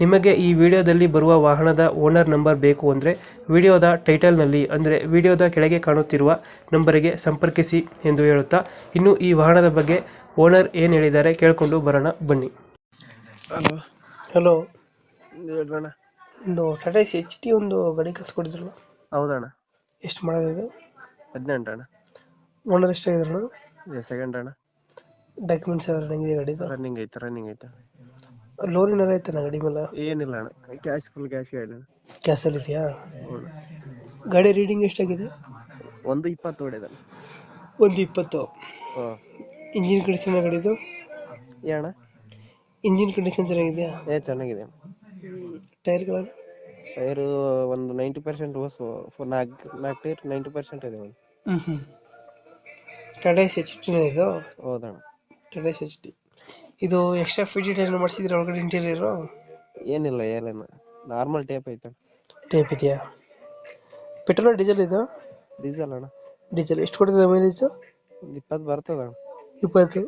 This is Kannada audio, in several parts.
ನಿಮಗೆ ಈ ವಿಡಿಯೋದಲ್ಲಿ ಬರುವ ವಾಹನದ ಓನರ್ ನಂಬರ್ ಬೇಕು ಅಂದರೆ ವಿಡಿಯೋದ ಟೈಟಲ್ನಲ್ಲಿ ಅಂದರೆ ವಿಡಿಯೋದ ಕೆಳಗೆ ಕಾಣುತ್ತಿರುವ ನಂಬರಿಗೆ ಸಂಪರ್ಕಿಸಿ ಎಂದು ಹೇಳುತ್ತಾ ಇನ್ನು ಈ ವಾಹನದ ಬಗ್ಗೆ ಓನರ್ ಏನು ಹೇಳಿದ್ದಾರೆ ಕೇಳಿಕೊಂಡು ಬರೋಣ ಬನ್ನಿ. ಹಲೋ. ಹಲೋ. ಹೇಳೋಣ ಒಂದು ಟಾಟಾ ಸಿ ಎಚ್ ಟಿ ಒಂದು ಗಾಡಿ ಕಳ್ಸ್ಕೊಡಿದ್ರಲ್ಲ? ಹೌದಣ್ಣ. ಎಷ್ಟು ಮಾಡೋದಿದೆ ಹದಿನೆಂಟು ಅಣ್ಣ ಓನರ್ ಎಷ್ಟಾಗಿದ್ರಣ ಸೆಕೆಂಡ್ ಅಣ್ಣ. ಡಾಕ್ಯುಮೆಂಟ್ಸ್ ಎಲ್ಲ ಹೆಂಗಿದೆ ಗಾಡಿದು? ರನ್ನಿಂಗ್ ಐತೆ ರನ್ನಿಂಗ್ ಐತೆ. ಲೋನ್ ಏನಾರ ಐತೆ ಗಾಡಿ ಮೇಲೆ? ಏನಿಲ್ಲ ಅಣ್ಣ ಕ್ಯಾಶ್ ಫುಲ್ ಕ್ಯಾಶ್ ಹೇಳಿ ಕ್ಯಾಸಲ್ ಇದೆಯಾ? ಗಾಡಿ ರೀಡಿಂಗ್ ಎಷ್ಟಾಗಿದೆ? ಒಂದು ಇಪ್ಪತ್ತು ಓಡಿದೆ ಒಂದು ಇಪ್ಪತ್ತು. ಹಾಂ. ಇಂಜಿನ್ ಕಂಡೀಷನ್ ಗಾಡಿದು ಏ ಅಣ್ಣ? ಇಂಜಿನ್ ಕಂಡೀಷನ್ ಚೆನ್ನಾಗಿದೆಯಾ? ಏ ಚೆನ್ನಾಗಿದೆ ಟೈರ್ಗಳು ಟೈರ್ ಒಂದು ನೈಂಟಿ ಪರ್ಸೆಂಟ್ ಹೊಸು ನಾಲ್ಕು ನಾಲ್ಕು ಟೈರ್ ನೈಂಟಿ ಪರ್ಸೆಂಟ್ ಇದೆ ಒಂದು. ಹ್ಞೂ ಹ್ಞೂ ಟಾಟಾ ಎಸ್ ಎಚ್ ಟಿನೇ ಇದು? ಹೌದಣ್ಣ. ಟಾಟಾ ಎಸ್ ಎಚ್ ಟಿ ಇದು ಎಕ್ಸ್ಟ್ರಾ ಫಿಟ್ ಏನು ಮಾಡಿಸಿದ್ರೆ ಒಳಗಡೆ ಇಂಟೀರಿಯರು ಏನಿಲ್ಲ ಏನಿಲ್ಲ. ನಾರ್ಮಲ್ ಟೇಪ್ ಐತೆ. ಟೇಪ್ ಇದೆಯಾ? ಪೆಟ್ರೋಲ್ ಡೀಸೆಲ್ ಇದು? ಡೀಸೆಲ್ ಅಣ್ಣ. ಡೀಸೆಲ್ ಎಷ್ಟು ಕೊಡ್ತದೆ ಮೈಲೇಜ್ ಇಪ್ಪತ್ತು ಬರ್ತದ ಇಪ್ಪತ್ತು?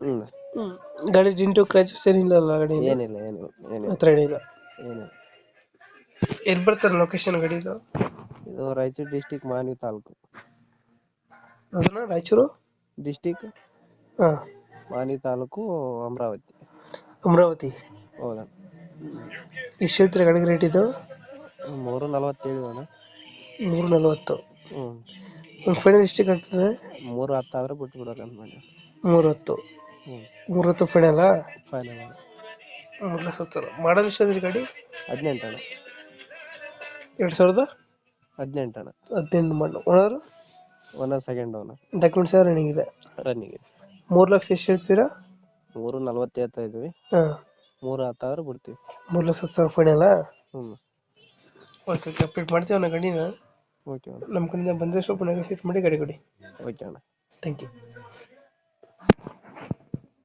ಹ್ಞೂ ಗಾಡಿ ಡಿಂಟು ಕ್ರ್ಯಾಚಸ್ ಏನಿಲ್ಲ ಅಲ್ಲ ಗಾಡಿ ಏನಿಲ್ಲ ಏನಿಲ್ಲ ಏನಿಲ್ಲ. ಹತ್ರ ಏನಿಲ್ಲ. ಏನಿಲ್ಲ. ಎಲ್ಲಿ ಬರ್ತಾರೆ ಲೊಕೇಶನ್ ಗಾಡಿ ಇದು? ಇದು ರಾಯಚೂರು ಡಿಸ್ಟಿಕ್ ಮಾನಿ ತಾಲೂಕು. ಅದನ್ನ ರಾಯಚೂರು? ಡಿಸ್ಟಿಕ್ ಹಾಂ. ಮಾನ್ವಿ ತಾಲೂಕು ಅಮರಾವತಿ. ಅಮರಾವತಿ? ಹೌದಾ. ಎಷ್ಟು ಹೇಳ್ತೀರಾ ಗಾಡಿಗೆ ರೇಟ್ ಇದು? ಮೂರು ನಲವತ್ತೇಳು ಅಣ್ಣ. ಮೂರು ನಲ್ವತ್ತು. ಹ್ಞೂ ಒಂದು ಫೈನಲ್ ಎಷ್ಟಕ್ಕೆ ಆಗ್ತದೆ? ಮೂರು ಹತ್ತು ಆದರೆ ಬಿಟ್ಟು ಬಿಡೋಲ್ಲ ಅಂತ ಮಾಡಿ ಮೂರು ಹತ್ತು. ಹ್ಞೂ ಮೂರು ಹತ್ತು ಫೈನಲ್ ಅಣ್ಣ. ಮೂರು ಲಕ್ಷ ಹತ್ತು ಮಾಡೋದು ಎಷ್ಟು ಅದ್ರಿ ಗಾಡಿ? ಹದಿನೆಂಟು ಅಣ್ಣ. ಎರಡು ಸಾವಿರದ? ಹದಿನೆಂಟು ಅಣ್ಣ. ಹದಿನೆಂಟು ಮಾಡಲು. ಓನರು ಒಂದೊಂದು ಸೆಕೆಂಡ್ ಅವನ ಡಾಕ್ಯುಮೆಂಟ್ಸ್ ಎಲ್ಲ ರನ್ನಿಂಗ್ ಇದೆ? ರನ್ನಿಂಗ್ ಮೂರು ಲಕ್ಷ ಎಷ್ಟು ಹೇಳ್ತೀರಾ? ಮೂರು ನಲ್ವತ್ತು ಹೇಳ್ತಾ ಇದ್ವಿ ಹಾಂ. ಮೂರು ಹತ್ತು ಸಾವಿರ ಬಿಡ್ತೀವಿ. ಮೂರು ಲಕ್ಷ ಹತ್ತು ಸಾವಿರ ಫೈನಲ್ಲ ಹ್ಞೂ ಓಕೆ ಓಕೆ ಅಪ್ಡೇಟ್ ಮಾಡ್ತೀವಿ ಅಣ್ಣ ಗಾಡಿನ. ಓಕೆ ಅಣ್ಣ. ನಮ್ಮ ಕಡೆಯಿಂದ ಬಂದರೆ ಸ್ವಲ್ಪ ನೆಗೋಸಿಯೇಟ್ ಮಾಡಿ ಗಡಿ ಕೊಡಿ. ಓಕೆ ಅಣ್ಣ. Thank you